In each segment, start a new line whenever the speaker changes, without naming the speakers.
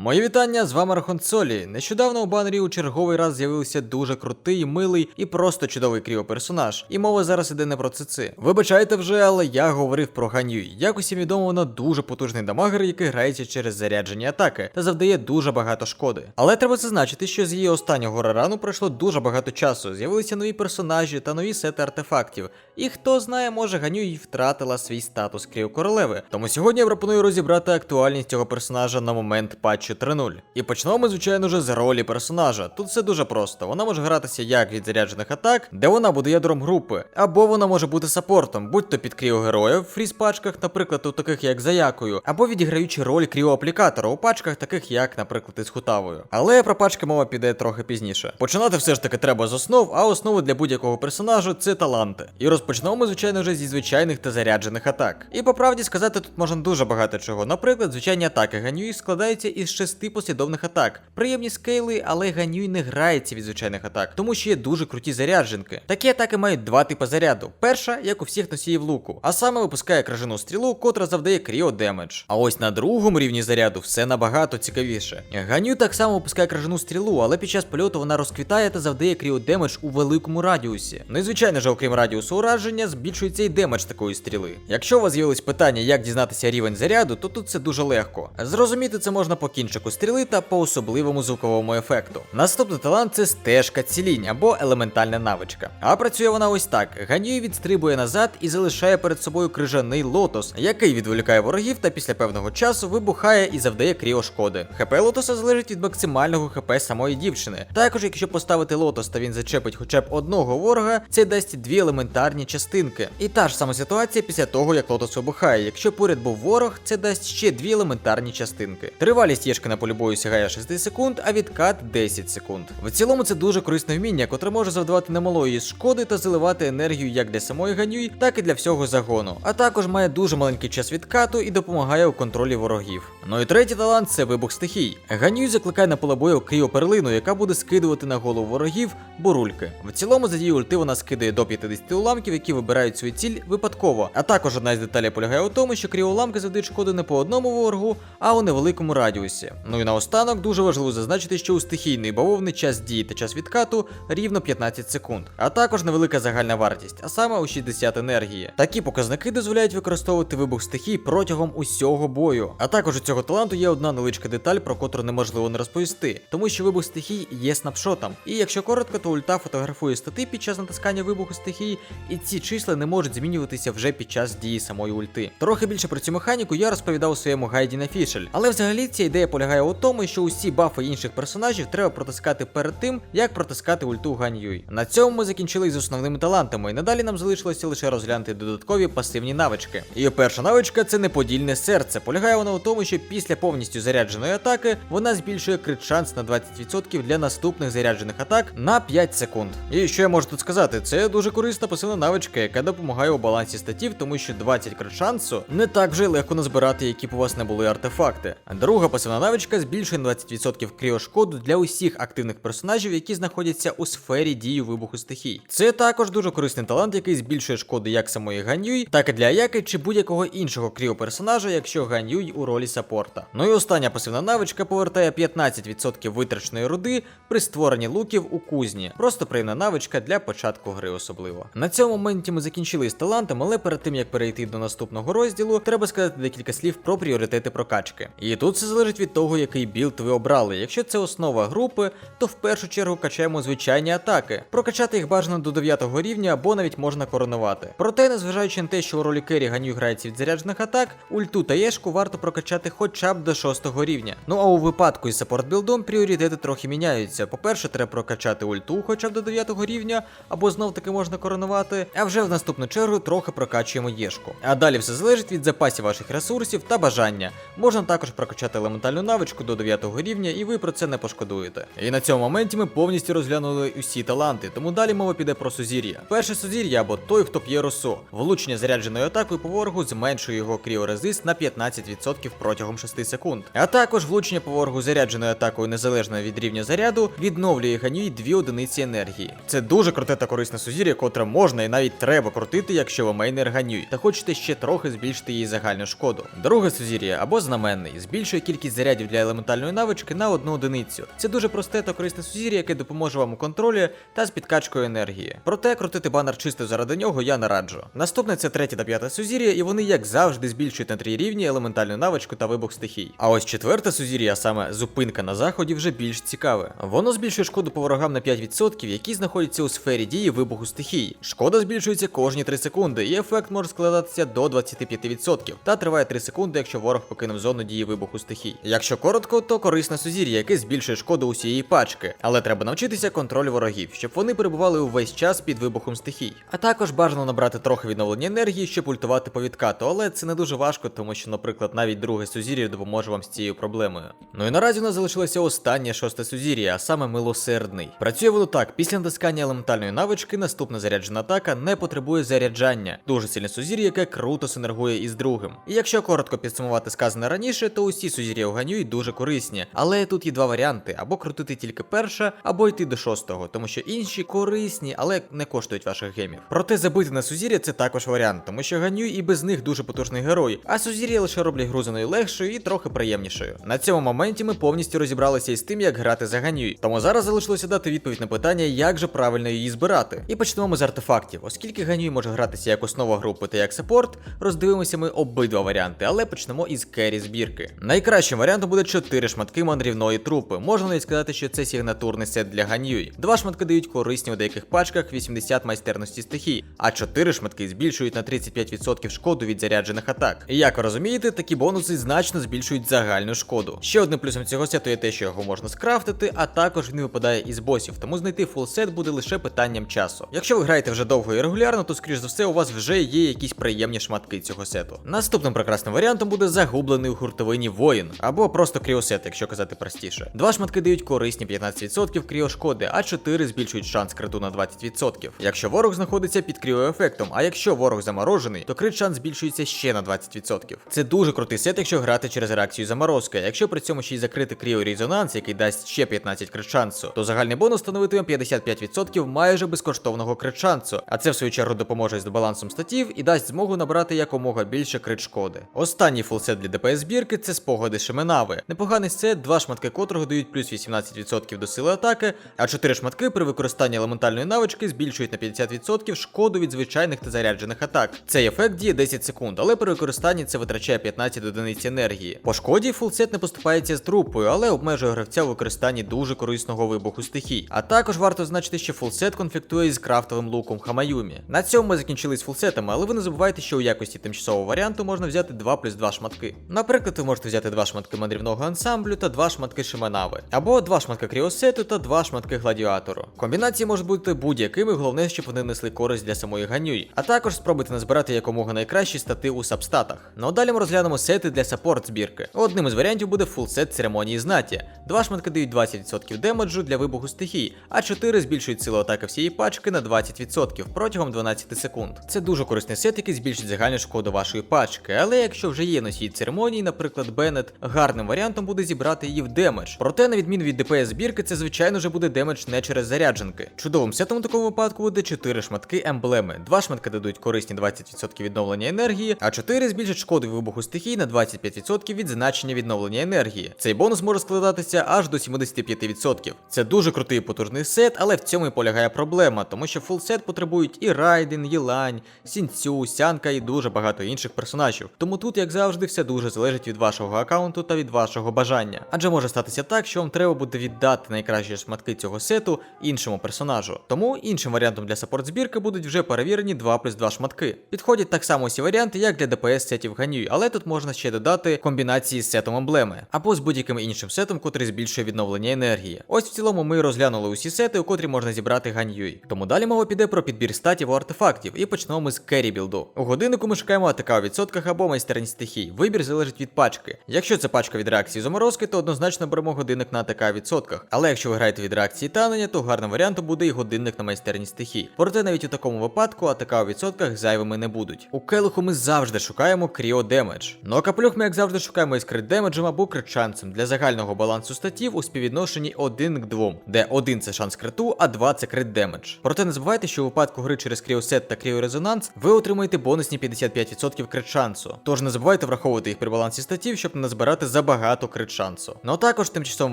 Мої вітання, з вами Рахон Солі. Нещодавно у банері у черговий раз з'явився дуже крутий, милий і просто чудовий кріо-персонаж. І мова зараз іде не про цици. Вибачайте вже, але я говорив про Ганюй. Як усім відомо, вона дуже потужний дамагер, який грається через заряджені атаки та завдає дуже багато шкоди. Але треба зазначити, що з її останнього рарану пройшло дуже багато часу. З'явилися нові персонажі та нові сети артефактів. І хто знає, може Ганюй втратила свій статус кріо королеви. Тому сьогодні я пропоную розібрати актуальність цього персонажа на момент патчу 3.0. І почнемо ми, звичайно, вже з ролі персонажа. Тут все дуже просто. Вона може гратися як від заряджених атак, де вона буде ядром групи, або вона може бути саппортом, будь то під кріо героїв в фріз пачках, наприклад, у таких як Заякою, або відіграючи роль кріо аплікатора у пачках, таких як, наприклад, із Хутавою. Але про пачки мова піде трохи пізніше. Починати все ж таки треба з основ, а основи для будь-якого персонажу це таланти. І розпочнемо ми, звичайно, вже зі звичайних та заряджених атак. І по правді сказати тут можна дуже багато чого. Наприклад, звичайні атаки Ганюї складаються із шести послідовних атак. Приємні скейли, але Ганюй не грається від звичайних атак, тому що є дуже круті зарядженки. Такі атаки мають два типи заряду. Перша, як у всіх носіїв луку, а саме випускає кражену стрілу, котра завдає кріо демедж. А ось на другому рівні заряду все набагато цікавіше. Ганюй так само випускає кражену стрілу, але під час польоту вона розквітає та завдає кріо демедж у великому радіусі. Ну і звичайно ж, окрім радіусу ураження, збільшується і демедж такої стріли. Якщо у вас з'явились питання, як дізнатися рівень заряду, то тут це дуже легко. Зрозуміти це можна по кінчику стріли та по особливому звуковому ефекту. Наступний талант це стежка цілінь або елементальна навичка. А працює вона ось так: Ганюй відстрибує назад і залишає перед собою крижаний лотос, який відволікає ворогів та після певного часу вибухає і завдає кріо шкоди. ХП лотоса залежить від максимального ХП самої дівчини. Також, якщо поставити лотос та він зачепить хоча б одного ворога, це дасть дві елементарні частинки. І та ж сама ситуація після того, як лотос вибухає. Якщо поряд був ворог, це дасть ще дві елементарні частинки. Тривалість єшки на полі бою сягає 6 секунд, а відкат 10 секунд. В цілому це дуже корисне вміння, котре може завдавати немалої шкоди та заливати енергію як для самої ганюй, так і для всього загону. А також має дуже маленький час відкату і допомагає у контролі ворогів. Ну і третій талант це вибух стихій. Ганюй закликає на поле бою кріоперлину, яка буде скидувати на голову ворогів бурульки. В цілому за дію ульти вона скидає до 50 уламків, які вибирають свою ціль випадково. А також одна із деталей полягає у тому, що кріоуламки завдають шкоди не по одному ворогу, а у невеликому радіусі. Ну і наостанок дуже важливо зазначити, що у стихійної бавовни час дії та час відкату рівно 15 секунд, а також невелика загальна вартість, а саме у 60 енергії. Такі показники дозволяють використовувати вибух стихій протягом усього бою. А також у цього таланту є одна невеличка деталь, про котру неможливо не розповісти, тому що вибух стихій є снапшотом. І якщо коротко, то ульта фотографує стати під час натискання вибуху стихій, і ці числа не можуть змінюватися вже під час дії самої ульти. Трохи більше про цю механіку я розповідав у своєму гайді на фішель, але взагалі ця ідея полягає у тому, що усі бафи інших персонажів треба протискати перед тим, як протискати ульту Ганьюй. На цьому ми закінчили з основними талантами, і надалі нам залишилося лише розглянути додаткові пасивні навички. І перша навичка це неподільне серце. Полягає вона у тому, що після повністю зарядженої атаки вона збільшує крит шанс на 20% для наступних заряджених атак на 5 секунд. І що я можу тут сказати? Це дуже корисна пасивна навичка, яка допомагає у балансі статів, тому що 20 крит шансу не так вже легко назбирати, які б у вас не були артефакти. Друга пасивна навичка збільшує на 20% кріошкоду для усіх активних персонажів, які знаходяться у сфері дії вибуху стихій. Це також дуже корисний талант, який збільшує шкоди як самої Ганюй, так і для Аяки чи будь-якого іншого кріо-персонажа, якщо Ганюй у ролі саппорта. Ну і остання пасивна навичка повертає 15% витраченої руди при створенні луків у кузні. Просто приємна навичка для початку гри особливо. На цьому моменті ми закінчили з талантом, але перед тим як перейти до наступного розділу, треба сказати декілька слів про пріоритети прокачки. І тут все залежить від того, який білд ви обрали. Якщо це основа групи, то в першу чергу качаємо звичайні атаки. Прокачати їх бажано до 9 рівня або навіть можна коронувати. Проте, незважаючи на те, що у ролі Керрі Ганю грається від заряджених атак, ульту та єшку варто прокачати хоча б до 6 рівня. Ну а у випадку із саппорт білдом пріоритети трохи міняються. По-перше, треба прокачати ульту хоча б до 9 рівня, або знов таки можна коронувати. А вже в наступну чергу трохи прокачуємо єшку. А далі все залежить від запасів ваших ресурсів та бажання. Можна також прокачати елементальну навичку до 9 рівня, і ви про це не пошкодуєте. І на цьому моменті ми повністю розглянули усі таланти, тому далі мова піде про сузір'я. Перше сузір'я або той, хто п'є росо. Влучення зарядженою атакою по ворогу зменшує його кріорезист на 15% протягом 6 секунд. А також влучення по ворогу зарядженою атакою незалежно від рівня заряду відновлює ганюй 2 одиниці енергії. Це дуже круте та корисне сузір'я, котре можна і навіть треба крутити, якщо ви мейнер ганюй, та хочете ще трохи збільшити її загальну шкоду. Друге сузір'я або знаменний збільшує кількість зарядів для елементальної навички на одну одиницю. Це дуже просте та корисне сузір'я, яке допоможе вам у контролі та з підкачкою енергії. Проте крутити банер чисто заради нього я не раджу. Наступне це третє та п'яте сузір'я, і вони, як завжди, збільшують на три рівні елементальну навичку та вибух стихій. А ось четверте сузір'я, саме зупинка на заході, вже більш цікаве. Воно збільшує шкоду по ворогам на 5%, які знаходяться у сфері дії вибуху стихій. Шкода збільшується кожні 3 секунди, і ефект може складатися до 25%, та триває 3 секунди, якщо ворог покинув зону дії вибуху стихій. Якщо коротко, то корисне сузір'я, яке збільшує шкоду усієї пачки, але треба навчитися контролю ворогів, щоб вони перебували увесь час під вибухом стихій. А також бажано набрати трохи відновлення енергії, щоб ультувати по відкату, але це не дуже важко, тому що, наприклад, навіть друге сузір'я допоможе вам з цією проблемою. Ну і наразі у нас залишилося останнє шосте сузір'я, а саме милосердний. Працює воно так: після натискання елементальної навички, наступна заряджена атака не потребує заряджання. Дуже сильне сузір'я, яке круто синергує із другим. І якщо коротко підсумувати сказане раніше, то усі сузір'я Ганюй дуже корисні. Але тут є два варіанти: або крутити тільки перше, або йти до шостого, тому що інші корисні, але не коштують ваших гемів. Проте забити на сузір'я це також варіант, тому що Ганюй і без них дуже потужний герой, а сузір'я лише роблять грузиною легшою і трохи приємнішою. На цьому моменті ми повністю розібралися із тим, як грати за Ганюй. Тому зараз залишилося дати відповідь на питання, як же правильно її збирати. І почнемо ми з артефактів. Оскільки Ганюй може гратися як основа групи та як саппорт, роздивимося ми обидва варіанти, але почнемо із керрі збірки. Найкращим варіантом буде 4 шматки мандрівної трупи. Можна навіть сказати, що це сигнатурний сет для Ганюй. Два шматки дають корисні у деяких пачках 80 майстерності стихій, а 4 шматки збільшують на 35% шкоду від заряджених атак. І як ви розумієте, такі бонуси значно збільшують загальну шкоду. Ще одним плюсом цього сету є те, що його можна скрафтити, а також він випадає із босів, тому знайти фул сет буде лише питанням часу. Якщо ви граєте вже довго і регулярно, то скоріш за все у вас вже є якісь приємні шматки цього сету. Наступним прекрасним варіантом буде загублений у гуртовині воїн, або просто кріосет, якщо казати простіше. Два шматки дають корисні 15% кріошкоди, а 4 збільшують шанс криту на 20%. Якщо ворог знаходиться під кріоефектом, а якщо ворог заморожений, то крит шанс збільшується ще на 20%. Це дуже крутий сет, якщо грати через реакцію заморозки. Якщо при цьому ще й закрити кріорезонанс, який дасть ще 15 крит шансу, то загальний бонус становитиме 55% майже безкоштовного крит шансу. А це в свою чергу допоможе з балансом статів і дасть змогу набрати якомога більше крит шкоди. Останній фулсет для ДПС збірки це спогади Шеменави. Непоганий сет, два шматки котрого дають плюс 18% до сили атаки, а 4 шматки при використанні елементальної навички збільшують на 50% шкоду від звичайних та заряджених атак. Цей ефект діє 10 секунд, але при використанні це витрачає 15 одиниць енергії. По шкоді фулсет не поступається з трупою, але обмежує гравця у використанні дуже корисного вибуху стихій. А також варто значити, що фулсет конфліктує із крафтовим луком Хамаюмі. На цьому ми закінчили з фулсетами, але ви не забувайте, що у якості тимчасового варіанту можна взяти 2 плюс 2 шматки. Наприклад, ви можете взяти 2 шматки мандрівного ансамблю та 2 шматки Шиманави, або 2 шматки кріосету та 2 шматки гладіатору. Комбінації можуть бути будь-якими, головне, щоб вони несли користь для самої ганюй. А також спробуйте назбирати якомога найкращі стати у сабстатах. Ну а далі ми розглянемо сети для саппорт збірки. Одним із варіантів буде фулсет церемонії знаті. Два шматки дають 20% демеджу для вибуху стихій, а 4 збільшують силу атаки всієї пачки на 20% протягом 12 секунд. Це дуже корисний сет, який збільшить загальну шкоду вашої пачки, але якщо вже є носій церемонії, наприклад, Беннет, гарним варіантом буде зібрати її в демедж. Проте, на відміну від ДПС збірки, це звичайно вже буде демедж не через зарядженки. Чудовим сетом у такому випадку буде 4 шматки емблеми. Два шматки дадуть корисні 20% відновлення енергії, а 4 збільшать шкоду вибуху стихій на 25% від значення відновлення енергії. Цей бонус може складатися аж до 75%. Це дуже крутий потужний сет, але в цьому і полягає проблема, тому що фул сет потребують і Райден, Єлань, Сінцю, Сянка і дуже багато інших персонажів. Тому тут, як завжди, все дуже залежить від вашого аккаунту та від вашого бажання. Адже може статися так, що вам треба буде віддати найкращі шматки цього сету іншому персонажу. Тому іншим варіантом для саппорт збірки будуть вже перевірені 2 плюс 2 шматки. Підходять так само усі варіанти, як для ДПС сетів Ганюй, але тут можна ще додати комбінації з сетом емблеми, або з будь-яким іншим сетом, котрий збільшує відновлення енергії. Ось в цілому ми розглянули усі сети, у котрі можна зібрати Ганюй. Тому далі мова піде про підбір статів у артефактів, і почнемо ми з керрі білду. У годиннику ми шукаємо АТК у відсотках або майстерність стихій. Вибір залежить від пачки. Якщо це пачка від реакції заморозки, то однозначно беремо годинник на АТК відсотках. Але якщо ви граєте від реакції танення, то гарним варіантом буде і годинник на майстерність стихій. Проте навіть у такому випадку АТК у відсотках зайвими не будуть. У келиху ми завжди шукаємо кріо демедж. Ну а каплюх ми як завжди шукаємо із крит демеджем або крит для загального балансу статів у співвідношенні 1 к 2, де 1 це шанс криту, а 2 це крит демедж. Проте не забувайте, що у випадку гри через кріосет та кріорезонанс, ви отримаєте бонусні 55% крит шансу. Тож не забувайте враховувати їх при балансі статів, щоб не назбирати забагато крит шансу. Ну також тимчасовим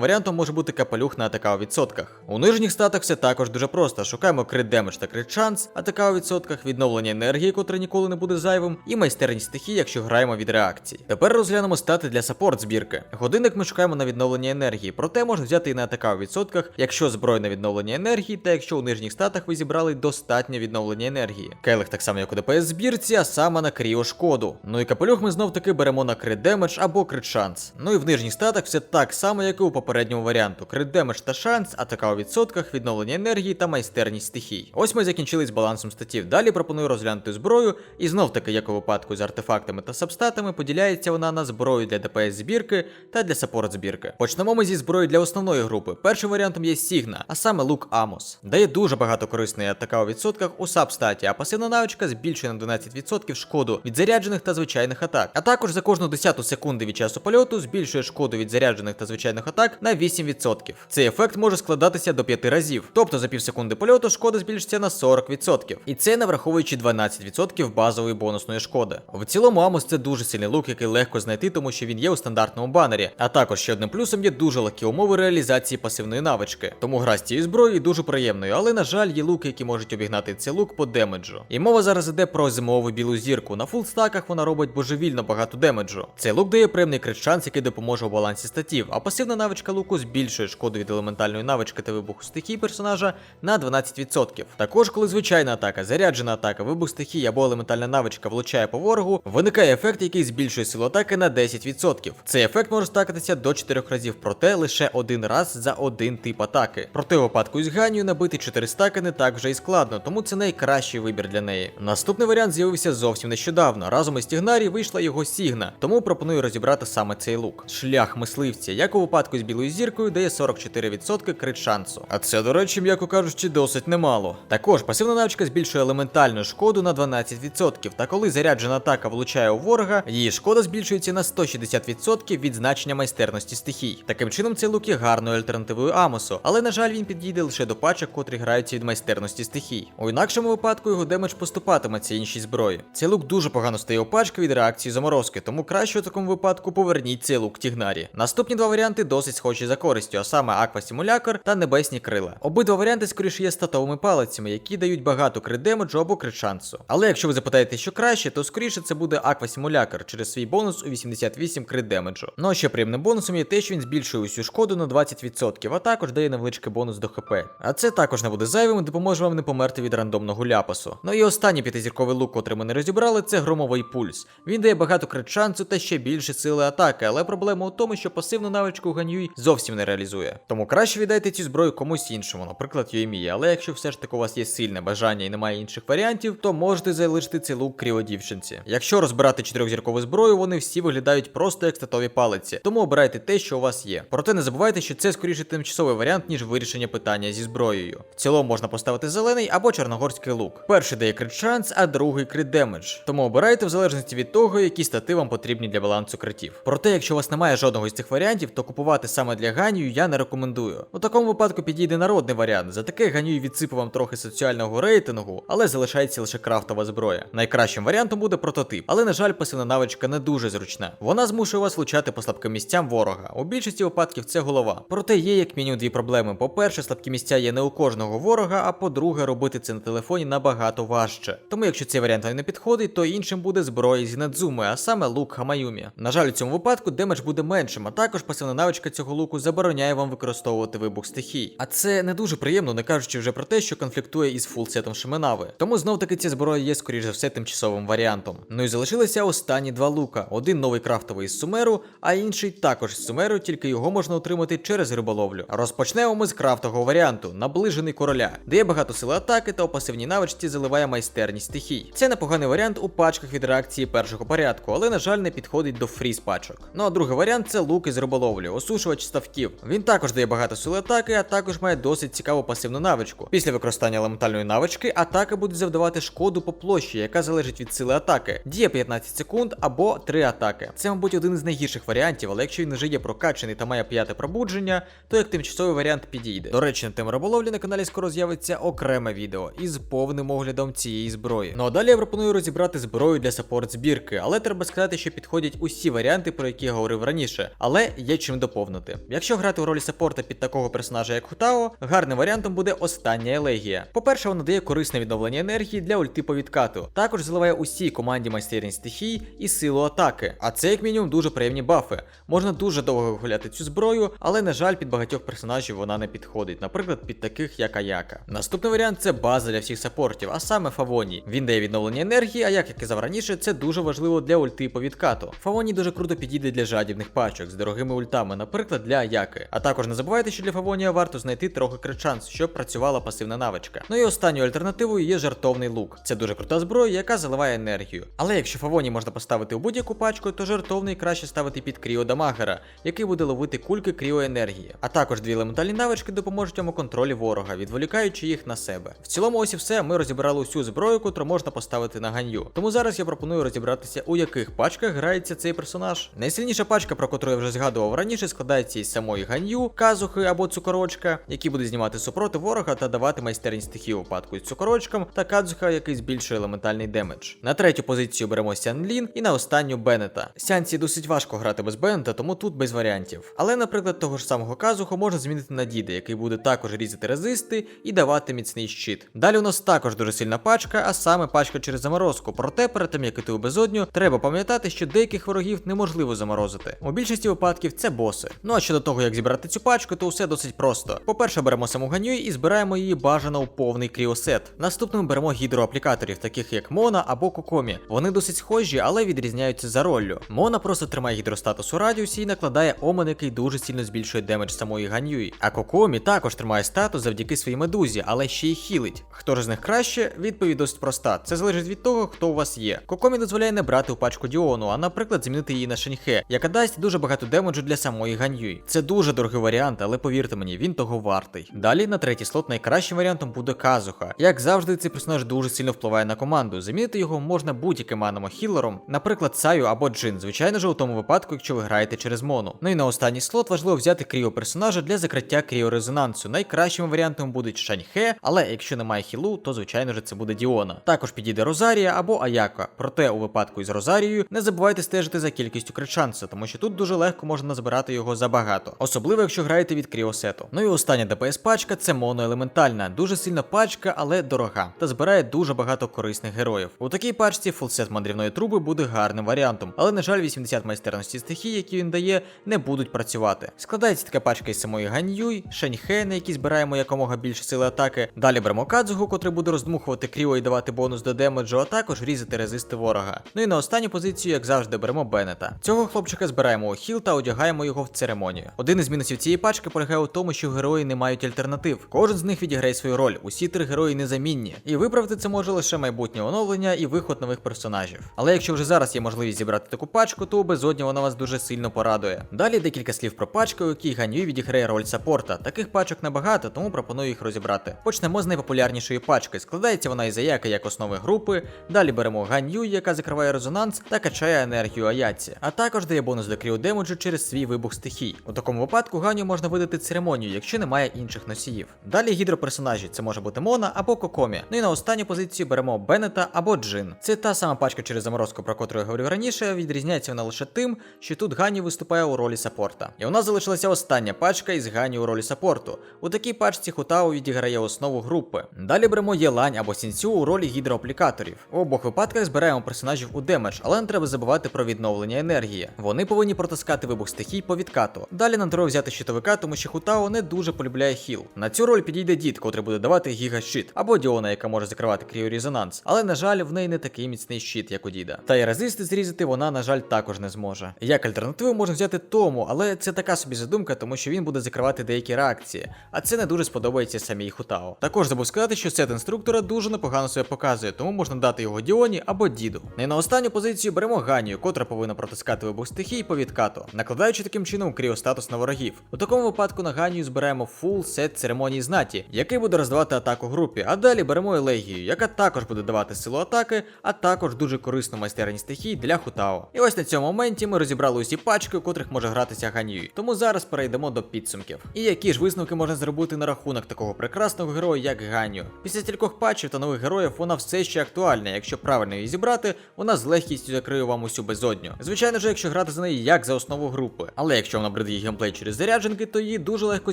варіантом може бути капелюх на атака у відсотках. У нижніх статах все також дуже просто. Шукаємо крит демедж та крит шанс, атака у відсотках, відновлення енергії, котре ніколи не буде зайвим, і майстерність стихій, якщо граємо від реакцій. Тепер розглянемо стати для саппорт збірки. Годинник ми шукаємо на відновлення енергії, проте можна взяти і на атака у відсотках, якщо зброя на відновлення енергії, та якщо у нижніх статах ви зібрали достатньо відновлення енергії. Келих так само, як у ДПС збірці, а саме на кріо шкоду. Ну і капелюх ми знов таки беремо на крит демедж або крит шанс. Ну і в нижніх статах все так само, як і у попередньому варіанту. Крит демедж та шанс, атака у відсотках, відновлення енергії та майстерність стихій. Ось ми закінчили з балансом статів. Далі пропоную розглянути зброю, і знов таки, як у випадку з артефактами та сабстатами, поділяється вона на зброю для ДПС збірки та для саппорт збірки. Почнемо ми зі зброї для основної групи. Першим варіантом є Сігна, а саме лук Амос. Дає дуже багато корисної атака у відсотках у сабстаті, а пасивна навичка збільшує на 12% шкоду від заряджених та звичайних атак. А також за кожну десяту секунди від часу польоту збільшує шкоду від заряджених та звичайних атак на 8%. Цей ефект може складатися до 5 разів. Тобто за пів секунди польоту шкода збільшиться на 40%. І це не враховуючи 12% базової бонусної шкоди. В цілому Амос це дуже сильний лук, який легко знайти, тому що він є у стандартному банері. А також ще одним плюсом є дуже легкі умови реалізації пасивної навички. Тому гра з цією зброєю дуже приємною, але на жаль, є луки, які можуть обігнати цей лук по демеджу. І мова зараз іде про зимову білу зірку. На фулстаках вона робить божевільно багато демеджу. Цей лук дає приємний крит шанс, який допоможе у балансі статів, а пасивна навичка луку збільшує шкоду від елементальної навички та вибуху стихій персонажа на 12%. Також, коли звичайна атака, заряджена атака, вибух стихій або елементальна навичка влучає по ворогу, виникає ефект, який збільшує силу атаки на 10%. Цей ефект може стакатися до 4 разів, проте лише один раз за один тип атаки. Проте у випадку з Ганію набити 4 стаки не так вже й складно, тому це найкращий вибір для неї. Наступний варіант з'явився зовсім нещодавно. Разом із Тігнарі вийшла його Сігна, тому пропоную розібрати саме цей лук. Шлях мисливця, як у випадку з білою зіркою, дає 44% крит шансу. А це, до речі, м'яко кажучи, досить немало. Також пасивна навичка збільшує елементальну шкоду на 12%, та коли заряджена атака влучає у ворога, її шкода збільшується на 160% від значення майстерності стихій. Таким чином, цей лук є гарною альтернативою Амосу, але на жаль, він підійде лише до пачок, котрі граються від майстерності стихій. У інакшому випадку його демедж поступатиметься іншій зброї. Цей лук дуже погано стає у пачки від реакції заморозки, тому краще у такому випадку поверніть цей лук Тігнарі. Наступні два варіанти досить схожі за користю, а саме Аква Симулякор та Небесні крила. Обидва варіанти скоріше є статовими палицями, які дають багато крит демеджу або крит. Але якщо ви запитаєте, що краще, то скоріше це буде Аква Симулякор через свій бонус у 88 крит демеджу. Ну а ще приємним бонусом є те, що він збільшує усю шкоду на 20%, а також дає невеличкий бонус до ХП. А це також не буде зайвим і допоможе вам не померти від рандомного ляпасу. Ну і останній п'ятизірковий лук, котрий ми не розібрали, це громовий пульс. Він дає багато крит шансу та ще більше сили атаки, але проблема у тому, що пасивну навичку Ганюй зовсім не реалізує. Тому краще віддайте цю зброю комусь іншому, наприклад, Йоймії. Але якщо все ж таки у вас є сильне бажання і немає інших варіантів, то можете залишити цей лук кріодівчинці. Якщо розбирати чотирьохзіркову зброю, вони всі виглядають просто як статові палиці, тому обирайте те, що у вас є. Проте не забувайте, що це скоріше тимчасовий варіант, ніж вирішення питання зі зброєю. В цілому можна поставити зелений або чорногорський лук. Перший дає крит шанс, а другий крит демедж. Тому обирайте в залежності від того, які стати вам потрібні для балансу критів. Проте, якщо у вас немає жодного з цих варіантів, то купувати саме для ганію я не рекомендую. У такому випадку підійде народний варіант. За таке ганюй відсипу вам трохи соціального рейтингу, але залишається лише крафтова зброя. Найкращим варіантом буде прототип, але на жаль, пасивна навичка не дуже зручна. Вона змушує вас влучати по слабким місцям ворога. У більшості випадків це голова. Проте є як мінімум дві проблеми. По-перше, слабкі місця є не у кожного ворога, а по-друге, робити це на телефоні набагато важче. Тому якщо цей варіант вам не підходить, то іншим буде зброя зі Надзуми, а саме лук Хамаюмі. На жаль, у цьому випадку демедж буде меншим, а також пасивна навичка цього луку забороняє вам використовувати вибух стихій. А це не дуже приємно, не кажучи вже про те, що конфліктує із фулсетом Шименави. Тому знов таки ця зброя є, скоріш за все, тимчасовим варіантом. Ну і залишилися останні два лука: один новий крафтовий з сумеру, а інший також з сумеру, тільки його можна отримати через риболовлю. Розпочнемо ми з крафтового варіанту, наближений короля, дає багато сили атаки та у пасивній навичці заливає майстерність стихій. Це непоганий варіант у пачках від реакції першого порядку, але на жаль не підходить до фріз пачок. Ну а другий варіант це лук із риболовлі, осушувач ставків. Він також дає багато сили атаки, а також має досить цікаву пасивну навичку. Після використання елементальної навички атака буде завдавати шкоду по площі, яка залежить від сили атаки. Діє 15 секунд або 3 атаки. Це, мабуть, один із найгірших варіантів, але якщо він вже є прокачаний та має п'яте пробудження, то як тимчасовий варіант підійде. До речі, на тему риболовлі на каналі скоро з'явиться окреме відео. із повним оглядом цієї зброї. Ну а далі я пропоную розібрати зброю для саппорт збірки, але треба сказати, що підходять усі варіанти, про які я говорив раніше, але є чим доповнити. Якщо грати у ролі саппорта під такого персонажа, як Хутао, гарним варіантом буде остання елегія. По-перше, вона дає корисне відновлення енергії для ульти по відкату. Також заливає усій команді майстерність стихій і силу атаки. А це як мінімум дуже приємні бафи. Можна дуже довго вигуляти цю зброю, але на жаль, під багатьох персонажів вона не підходить, наприклад, під таких як Аяка. Наступний варіант це база для всіх саппортів, а саме Фавоні. Він дає відновлення енергії, а як я казав раніше, це дуже важливо для ульти по відкату. Фавоні дуже круто підійде для жадібних пачок з дорогими ультами, наприклад, для Аяки. А також не забувайте, що для Фавонія варто знайти трохи кричанс, щоб працювала пасивна навичка. Ну і останньою альтернативою є жартовний лук. Це дуже крута зброя, яка заливає енергію. Але якщо Фавоні можна поставити у будь-яку пачку, то жартовний краще ставити під кріо дамагера, який буде ловити кульки кріоенергії. А також дві елементальні навички допоможуть вам контролі ворога, відволікаючи їх на себе. В цілому, ось і все. Ми розібрали усю зброю, котру можна поставити на ганью. Тому зараз я пропоную розібратися, у яких пачках грається цей персонаж. Найсильніша пачка, про котру я вже згадував раніше, складається із самої ганью, казухи або цукорочка, які будуть знімати супроти ворога та давати майстерність стихії у випадку із цукорочком, та кадзуха, який збільшує елементальний демедж. На третю позицію беремо Сянлін і на останню Беннета. Сянці досить важко грати без Беннета, тому тут без варіантів. Але, наприклад, того ж самого казуху можна змінити на діда, який буде також різати резисти і давати міцний щит. Далі у нас також дуже сильна пачка, а саме пачка через заморозку. Проте перед тим як іти у безодню, треба пам'ятати, що деяких ворогів неможливо заморозити. У більшості випадків це боси. Ну а щодо того, як зібрати цю пачку, то все досить просто. По-перше, беремо саму ганю і збираємо її бажано у повний кріосет. Наступним беремо гідроаплікаторів, таких як Мона або Кокомі. Вони досить схожі, але відрізняються за роллю. Мона просто тримає гідростатус у радіусі і накладає омен, який дуже сильно збільшує демедж самої ганюї. А Кокомі також тримає статус завдяки своїй медузі, але ще й хілить. Хто ж з них краще? Відповідь досить проста. Це залежить від того, хто у вас є. Кокомі дозволяє не брати у пачку Діону, а наприклад, змінити її на Шеньхе, яка дасть дуже багато демеджу для самої ганюї. Це дуже дорогий варіант, але повірте мені, він того вартий. Далі на третій слот найкращим варіантом буде Казуха. Як завжди, цей персонаж дуже сильно впливає на команду. Замінити його можна будь-яким маном хілером, наприклад, Саю або Джин. Звичайно ж, у тому випадку, якщо ви граєте через мону. Ну і на останній слот важливо взяти кріо персонажа для закриття кріорезонансу. Найкращим варіантом будуть Шаньхе, але якщо немає хілу, то звичайно ж це буде Діона. Також підійде Розарія або Аяка. Проте у випадку із Розарією не забувайте стежити за кількістю кричанса, тому що тут дуже легко можна назбирати його забагато, особливо якщо граєте від кріосету. Ну і остання ДПС пачка це моноелементальна, дуже сильна пачка, але дорога, та збирає дуже багато корисних героїв. У такій пачці фулсет мандрівної труби буде гарним варіантом, але на жаль, 80 майстерності стихії, які він дає, не будуть працювати. Складається така пачка із самої Ганьюй, Шеньхе, на якій збираємо якомога більше сили атаки. Далі беремо Кадзугу, котрий буде роздмухувати кріо і давати бонус до демеджу, а також різати резисти ворога. Ну і на останню позицію, як завжди, беремо Беннета. Цього хлопчика збираємо хіл та одягаємо його в церемонію. Один із мінусів цієї пачки полягає у тому, що герої не мають альтернатив. Кожен з них відіграє свою роль. Усі три герої незамінні. І виправити це може лише майбутнє оновлення і виход нових персонажів. Але якщо вже зараз є можливість зібрати таку пачку, то у безодні вона вас дуже сильно порадує. Далі декілька слів про пачку, у якій Ганюй відіграє роль саппорта. Таких пачок небагато, тому пропоную їх розібрати. Почнемо з найпопулярнішої пачки. Складається вона із Аяки як основи групи. Далі беремо Ганюй, яка закриває резонанс та качає енергію Аяці, а також дає бонус до кріо демеджу через свій вибух стихій. У такому випадку Ганю можна видати церемонію, якщо немає інших носіїв. Далі гідроперсонажі це може бути Мона або Кокомі. Ну і на останню позицію беремо Беннета або Джин. Це та сама пачка через заморозку, про котру я говорив раніше. Відрізняється вона лише тим, що тут Гані виступає у ролі саппорта. І у нас залишилася остання пачка із Гані у ролі саппорту. У такій пачці Хутао відіграє основу групи. Далі беремо Єлань або Сінцю у ролі гідроаплікаторів. У обох випадках збираємо персонажів у демедж, але не треба забувати про відновлення енергії. Вони повинні протискати вибух стихій по відкату. Далі нам треба взяти щитовика, тому що Хутао не дуже полюбляє хіл. На цю роль підійде дід, котрий буде давати гіга щит, або Діона, яка може закривати кріорезонанс. Але на жаль, в неї не такий міцний щит, як у діда. Та й резисти зрізати вона, на жаль, також не зможе. Як альтернативу можна взяти тому, але це така собі задумка, тому що він буде закривати деякі реакції, а це не дуже сподобається самій Хутао. Також забув сказати, що сет інструктора дуже непогано себе показує, тому можна дати його Діоні або діду. І на останню позицію беремо Ганію, котра повинна протискати вибух стихій по відкату, накладаючи таким чином кріостатус на ворогів. У такому випадку на Ганію збираємо фул сет церемонії знаті, який буде роздавати атаку групі. А далі беремо Елегію, яка також буде давати силу атаки, а також дуже корисну майстерність стихій для Хутао. І ось на цьому моменті ми розібрали усі пачки, у котрих може гратися Ганію. Тому зараз перейдемо до підсумків. І які ж висновки можна зробити на рахунок такого прекрасного героя, як Ганю? Після стількох патчів та нових героїв вона все ще актуальна. Якщо правильно її зібрати, вона з легкістю закриє вам усю безодню. Звичайно ж, якщо грати за неї як за основу групи. Але якщо вона бредить геймплей через зарядженки, то її дуже легко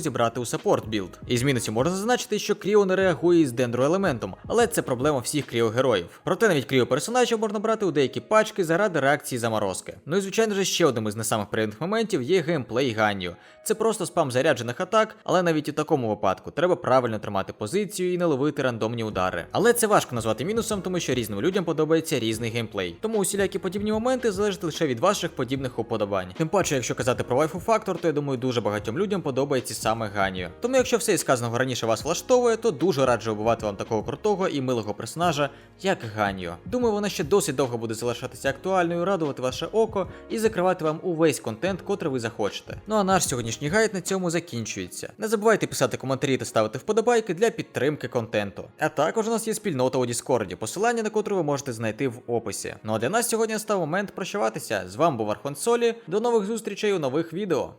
зібрати у саппорт білд. І з мінусів можна зазначити, що Кріо не реагує із дендроелементом, але це проблема всіх кріо героїв. Проте навіть кріо персонажів можна брати у деякі пачки заради реакції заморозки. Ну і звичайно ж ще одним із не самих приємних моментів є геймплей Ганню. Це просто спам заряджених атак, але навіть у такому випадку треба правильно тримати позицію і не ловити рандомні удари. Але це важко назвати мінусом, тому що різним людям подобається різний геймплей. Тому усілякі подібні моменти залежать лише від ваших подібних уподобань. Тим паче, якщо казати про вайфу фактор, то я думаю, дуже багатьом людям подобається саме Ганню. Тому якщо все із сказаного раніше вас влаштовує, то дуже раджу обувати вам такого крутого і милого персонажа, як Ганню. Думаю, вона ще досить довго буде залишатися актуальною, радувати ваше око і закривати вам увесь контент, котрий ви захочете. Ну а наш сьогоднішній гайд на цьому закінчується. Не забувайте писати коментарі та ставити вподобайки для підтримки контенту. А також у нас є спільнота у Діскорді, посилання на котру ви можете знайти в описі. Ну а для нас сьогодні настав момент прощаватися. З вами був Архон Солі. До нових зустрічей у нових відео.